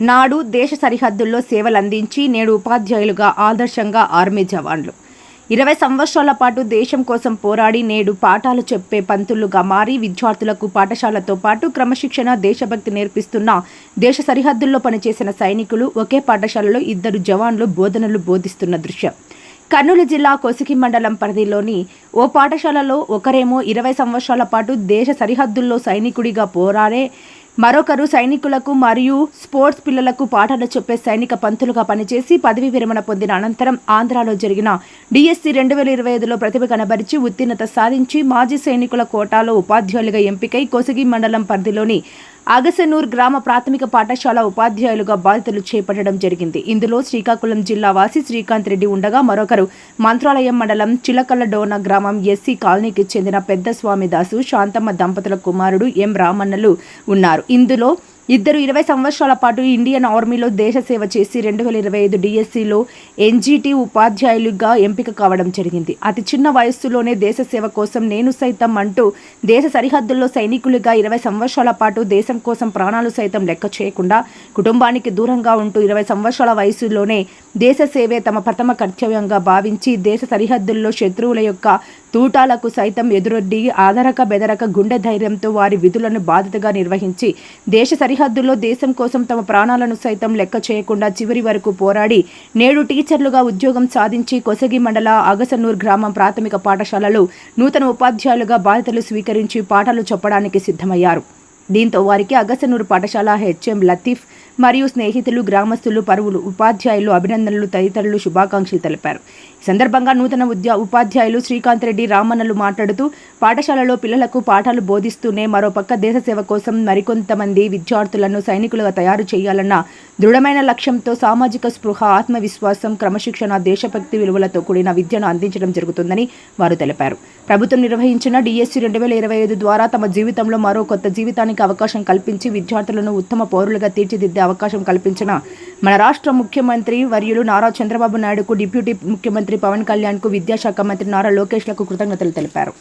నాడు దేశ సరిహద్దుల్లో సేవలందించి నేడు ఉపాధ్యాయులుగా ఆదర్శంగా ఆర్మీ జవాన్లు. ఇరవై సంవత్సరాల పాటు దేశం కోసం పోరాడి నేడు పాఠాలు చెప్పే పంతులుగా మారి విద్యార్థులకు పాఠశాలతో పాటు క్రమశిక్షణ దేశభక్తి నేర్పిస్తున్న దేశ సరిహద్దుల్లో పనిచేసిన సైనికులు ఒకే పాఠశాలలో ఇద్దరు జవాన్లు బోధనలు బోధిస్తున్న దృశ్యం. కర్నూలు జిల్లా కొసికి మండలం పరిధిలోని ఓ పాఠశాలలో ఒకరేమో ఇరవై సంవత్సరాల పాటు దేశ సరిహద్దుల్లో సైనికుడిగా పోరాడే మరొకరు సైనికులకు మరియు స్పోర్ట్స్ పిల్లలకు పాఠాలు చెప్పే సైనిక పంతులుగా పనిచేసి పదవి విరమణ పొందిన అనంతరం ఆంధ్రాలో జరిగిన డిఎస్సి రెండు వేల ఇరవై ఐదులో ప్రతిభ కనబరిచి ఉత్తీర్ణత సాధించి మాజీ సైనికుల కోటాలో ఉపాధ్యాయులుగా ఎంపికై కోసిగి మండలం పరిధిలోని అగసనూర్ గ్రామ ప్రాథమిక పాఠశాల ఉపాధ్యాయులుగా బాధ్యతలు చేపట్టడం జరిగింది. ఇందులో శ్రీకాకుళం జిల్లా వాసి శ్రీకాంత్ రెడ్డి ఉండగా మరొకరు మంత్రాలయం మండలం చిలకల్లడోన గ్రామం ఎస్సీ కాలనీకి చెందిన పెద్ద స్వామిదాసు శాంతమ్మ దంపతుల కుమారుడు ఎం రామన్నలు ఉన్నారు. ఇందులో ఇద్దరు ఇరవై సంవత్సరాల పాటు ఇండియన్ ఆర్మీలో దేశ సేవ చేసి రెండు వేల ఇరవై ఐదు డిఎస్సిలో ఎన్జీటీ ఉపాధ్యాయులుగా ఎంపిక కావడం జరిగింది. అతి చిన్న వయస్సులోనే దేశ సేవ కోసం నేను సైతం అంటూ దేశ సరిహద్దుల్లో సైనికులుగా ఇరవై సంవత్సరాల పాటు దేశం కోసం ప్రాణాలు సైతం లెక్క చేయకుండా కుటుంబానికి దూరంగా ఉంటూ ఇరవై సంవత్సరాల వయసులోనే దేశ సేవే తమ ప్రథమ కర్తవ్యంగా భావించి దేశ సరిహద్దుల్లో శత్రువుల యొక్క తూటాలకు సైతం ఎదురొడ్డి ఆదరక బెదరక గుండె ధైర్యంతో వారి విధులను బాధ్యతగా నిర్వహించి దేశ సరిహద్దుల్లో దేశం కోసం తమ ప్రాణాలను సైతం లెక్క చేయకుండా చివరి వరకు పోరాడి నేడు టీచర్లుగా ఉద్యోగం సాధించి కొసగి మండల అగసనూర్ గ్రామం ప్రాథమిక పాఠశాలలో నూతన ఉపాధ్యాయులుగా బాధ్యతలు స్వీకరించి పాఠాలు చెప్పడానికి సిద్ధమయ్యారు. దీంతో వారికి అగసనూరు పాఠశాల హెచ్ఎం లతీఫ్ మరియు స్నేహితులు గ్రామస్తులు పరువులు ఉపాధ్యాయులు అభినందనలు తదితరులు శుభాకాంక్షలు తెలిపారు. ఈ సందర్భంగా నూతన ఉద్యా ఉపాధ్యాయులు శ్రీకాంత్ రెడ్డి రామన్నలు మాట్లాడుతూ పాఠశాలలో పిల్లలకు పాఠాలు బోధిస్తూనే మరోపక్క దేశ సేవ కోసం మరికొంతమంది విద్యార్థులను సైనికులుగా తయారు చేయాలన్న దృఢమైన లక్ష్యంతో సామాజిక స్పృహ ఆత్మవిశ్వాసం క్రమశిక్షణ దేశభక్తి విలువలతో కూడిన విద్యను అందించడం జరుగుతుందని వారు తెలిపారు. ప్రభుత్వం నిర్వహించిన డిఎస్సి రెండు వేల ఇరవై ఐదు ద్వారా తమ జీవితంలో మరో కొత్త జీవితానికి అవకాశం కల్పించి విద్యార్థులను ఉత్తమ పౌరులుగా తీర్చిదిద్దే అవకాశం కల్పించిన మన రాష్ట్ర ముఖ్యమంత్రి వర్యులు నారా చంద్రబాబు నాయుడుకు డిప్యూటీ ముఖ్యమంత్రి పవన్ కళ్యాణ్కు విద్యాశాఖ మంత్రి నారా లోకేష్లకు కృతజ్ఞతలు తెలిపారు.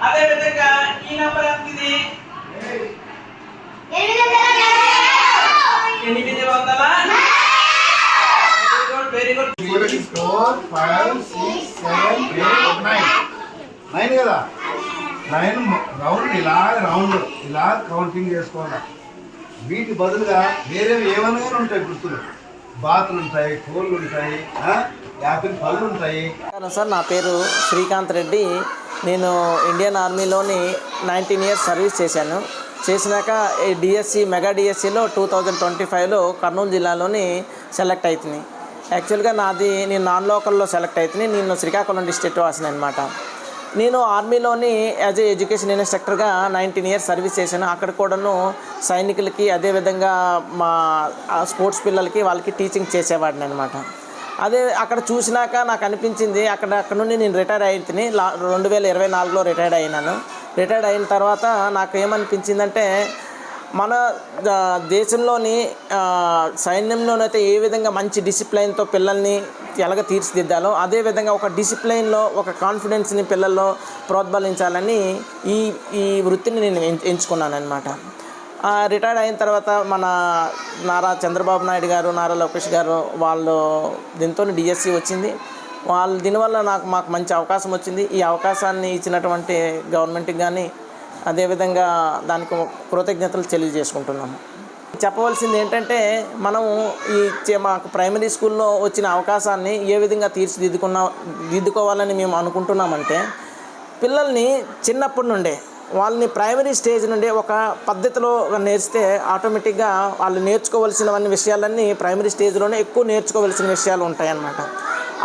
అదే విధంగా ఈ నంబర్ ఎంత ఇది ఎనిమిది వందల? Very good very good four five six seven eight nine nine కదా? నైన్ రౌండ్ ఇలా రౌండ్ ఇలా కౌంటింగ్ చేసుకోవాలి. వీటి బదులుగా వేరే ఏమైనా ఉంటాయి గుర్తులు. బాతులు ఉంటాయి కోళ్ళు ఉంటాయి ఆ, యాపిల్ పళ్ళు ఉంటాయి. సార్ నా పేరు శ్రీకాంత్ రెడ్డి. నేను ఇండియన్ ఆర్మీలోని నైన్టీన్ ఇయర్స్ సర్వీస్ చేశాను. చేసినాక ఈ డిఎస్సి మెగా డిఎస్సిలో టూ థౌజండ్ ట్వంటీ ఫైవ్లో కర్నూలు జిల్లాలోని సెలెక్ట్ అవుతుంది యాక్చువల్గా నాది నేను నాన్ లోకల్లో సెలెక్ట్ అవుతుంది నేను శ్రీకాకుళం డిస్ట్రిక్ట్ వాసిన అనమాట నేను ఆర్మీలోని యాజ్ ఏ ఎడ్యుకేషన్ ఇన్స్ట్రక్టర్గా నైన్టీన్ ఇయర్స్ సర్వీస్ చేశాను. అక్కడ కూడాను సైనికులకి అదేవిధంగా మా స్పోర్ట్స్ పిల్లలకి వాళ్ళకి టీచింగ్ చేసేవాడిని అనమాట అదే అక్కడ చూసినాక నాకు అనిపించింది అక్కడ అక్కడ నుండి నేను రిటైర్ అయితేని లా రెండు వేల ఇరవై నాలుగులో రిటైర్డ్ అయినాను. రిటైర్డ్ అయిన తర్వాత నాకు ఏమనిపించిందంటే మన దేశంలోని సైన్యంలోనైతే ఏ విధంగా మంచి డిసిప్లైన్తో పిల్లల్ని ఎలాగ తీర్చిదిద్దాలో అదేవిధంగా ఒక డిసిప్లైన్లో ఒక కాన్ఫిడెన్స్ని పిల్లల్లో ప్రోద్బలించాలని ఈ ఈ వృత్తిని నేను ఎంచుకున్నాను అనమాట రిటైర్డ్ అయిన తర్వాత మన నారా చంద్రబాబు నాయుడు గారు నారా లోకేష్ గారు వాళ్ళు దీంతో డిఎస్సి వచ్చింది. వాళ్ళు దీనివల్ల నాకు మాకు మంచి అవకాశం వచ్చింది. ఈ అవకాశాన్ని ఇచ్చినటువంటి గవర్నమెంట్కి కానీ అదేవిధంగా దానికి కృతజ్ఞతలు తెలియజేసుకుంటున్నాము. చెప్పవలసింది ఏంటంటే మనము ఈ చే- మాకు ప్రైమరీ స్కూల్లో వచ్చిన అవకాశాన్ని ఏ విధంగా తీర్చిదిద్దుకున్నా దిద్దుకోవాలని మేము అనుకుంటున్నామంటే పిల్లల్ని చిన్నప్పటి నుండే వాళ్ళని ప్రైమరీ స్టేజ్ నుండి ఒక పద్ధతిలో నేర్చితే ఆటోమేటిక్గా వాళ్ళు నేర్చుకోవలసినవన్నీ విషయాలన్నీ ప్రైమరీ స్టేజ్లోనే ఎక్కువ నేర్చుకోవలసిన విషయాలు ఉంటాయన్నమాట.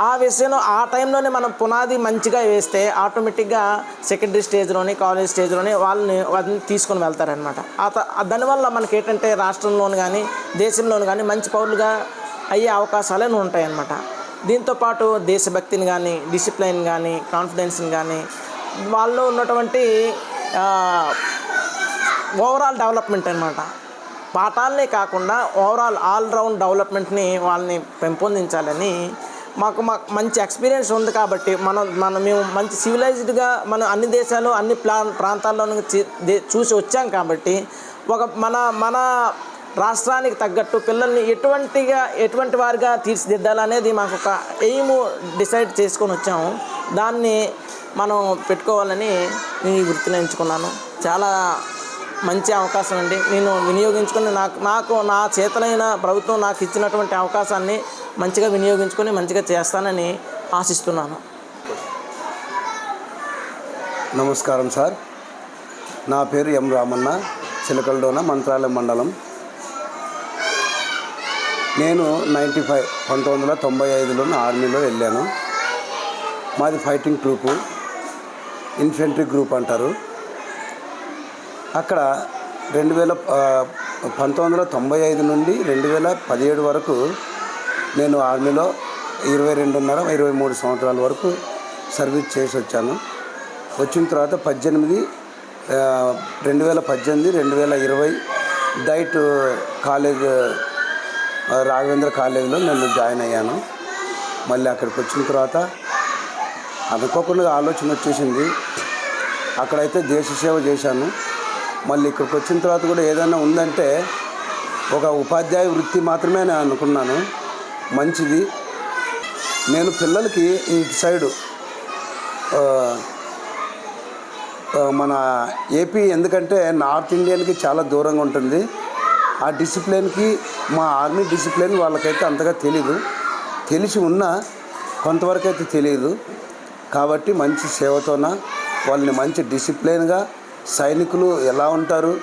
ఆ విషయంలో ఆ టైంలోనే మనం పునాది మంచిగా వేస్తే ఆటోమేటిక్గా సెకండరీ స్టేజ్లోని కాలేజ్ స్టేజ్లోని వాళ్ళని వాళ్ళని తీసుకొని వెళ్తారనమాట ఆ దానివల్ల మనకి ఏంటంటే రాష్ట్రంలోను కానీ దేశంలోను కానీ మంచి పౌరులుగా అయ్యే అవకాశాలను ఉంటాయన్నమాట. దీంతోపాటు దేశభక్తిని కానీ డిసిప్లైన్ కానీ కాన్ఫిడెన్స్ని కానీ వాళ్ళలో ఉన్నటువంటి ఓవరాల్ డెవలప్మెంట్ అనమాట పాఠాలనే కాకుండా ఓవరాల్ ఆల్రౌండ్ డెవలప్మెంట్ని వాళ్ళని పెంపొందించాలని మాకు మా మంచి ఎక్స్పీరియన్స్ ఉంది కాబట్టి మనం మనం మేము మంచి సివిలైజ్డ్గా మనం అన్ని దేశాలు అన్ని ప్లా ప్రాంతాల్లోనూ చూసి వచ్చాం కాబట్టి ఒక మన మన రాష్ట్రానికి తగ్గట్టు పిల్లల్ని ఎటువంటిగా ఎటువంటి వారిగా తీర్చిదిద్దాలనేది మాకు ఒక ఎయిమ్ డిసైడ్ చేసుకొని వచ్చాము. దాన్ని మనం పెట్టుకోవాలని నేను ఈ వృత్తిని ఎంచుకున్నాను. చాలా మంచి అవకాశం అండి. నేను వినియోగించుకొని నాకు నాకు నా చేతనైన ప్రభుత్వం నాకు ఇచ్చినటువంటి అవకాశాన్ని మంచిగా వినియోగించుకొని మంచిగా చేస్తానని ఆశిస్తున్నాను. నమస్కారం సార్. నా పేరు ఎం రామన్న చిలకల్డోన మంత్రాలయం మండలం. నేను నైంటీ ఫైవ్ పంతొమ్మిది వందల తొంభై ఐదులో ఆర్మీలో వెళ్ళాను. మాది ఫైటింగ్ ట్రూపు ఇన్ఫెంట్రీ గ్రూప్ అంటారు. అక్కడ రెండు వేల పంతొమ్మిది వందల తొంభై ఐదు నుండి రెండు వేల పదిహేడు వరకు నేను ఆర్మీలో ఇరవై రెండున్నర ఇరవై మూడు సంవత్సరాల వరకు సర్వీస్ చేసి వచ్చాను. వచ్చిన తర్వాత పద్దెనిమిది రెండు వేల పద్దెనిమిది రెండు వేల ఇరవై డైట్ కాలేజ్ రాఘవేంద్ర కాలేజీలో నేను జాయిన్ అయ్యాను. మళ్ళీ అక్కడికి వచ్చిన తర్వాత అనుకోకుండా ఆలోచన వచ్చేసింది. అక్కడైతే దేశ సేవ చేశాను. మళ్ళీ ఇక్కడికి వచ్చిన తర్వాత కూడా ఏదైనా ఉందంటే ఒక ఉపాధ్యాయ వృత్తి మాత్రమే నేను అనుకున్నాను. మంచిది. నేను పిల్లలకి ఇటు సైడు మన ఏపీ ఎందుకంటే నార్త్ ఇండియన్కి చాలా దూరంగా ఉంటుంది. ఆ డిసిప్లిన్కి మా ఆర్మీ డిసిప్లిన్ వాళ్ళకైతే అంతగా తెలీదు. తెలిసి ఉన్నా కొంతవరకు అయితే తెలియదు కాబట్టి మంచి సేవతోన వాళ్ళని మంచి డిసిప్లిన్గా సైనికులు ఎలా ఉంటారు?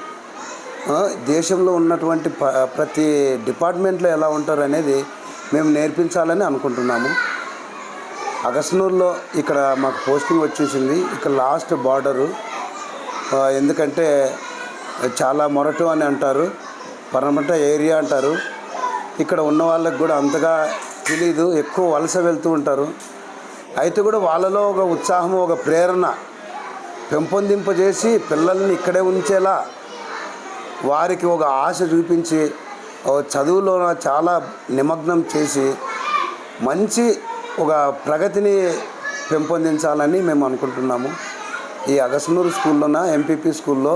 దేశంలో ఉన్నటువంటి ప- ప్రతి డిపార్ట్మెంట్లో ఎలా ఉంటారు అనేది మేము నేర్పించాలని అనుకుంటున్నాము. అగస్నూర్లో ఇక్కడ మాకు పోస్టింగ్ వచ్చేసింది. ఇక్కడ లాస్ట్ బార్డరు. ఎందుకంటే చాలా మొరటు అని అంటారు. పరమట ఏరియా అంటారు. ఇక్కడ ఉన్న వాళ్ళకి కూడా అంతగా తెలీదు. ఎక్కువ వలస వెళ్తూ ఉంటారు. అయితే కూడా వాళ్ళలో ఒక ఉత్సాహం ఒక ప్రేరణ పెంపొందింపజేసి పిల్లల్ని ఇక్కడే ఉంచేలా వారికి ఒక ఆశ చూపించి చదువులో చాలా నిమగ్నం చేసి మంచి ఒక ప్రగతిని పెంపొందించాలని మేము అనుకుంటున్నాము. ఈ అగస్నూరు స్కూల్లోన ఎంపీపీ స్కూల్లో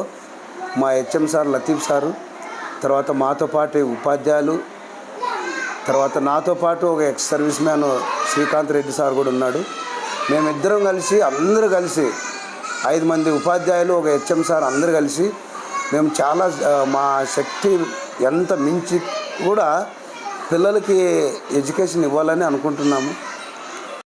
మా హెచ్ఎం సార్ లతీఫ్ సారు తర్వాత మాతో పాటు ఉపాధ్యాయులు తర్వాత నాతో పాటు ఒక ex service man Srikanth Reddy sir కూడా ఉన్నాడు. మేమిద్దరం కలిసి అందరూ కలిసి ఐదు మంది ఉపాధ్యాయులు ఒక హెచ్ఎం సార్ అందరూ కలిసి మేము చాలా మా శక్తి ఎంత మించి కూడా పిల్లలకి ఎడ్యుకేషన్ ఇవ్వాలని అనుకుంటున్నాము.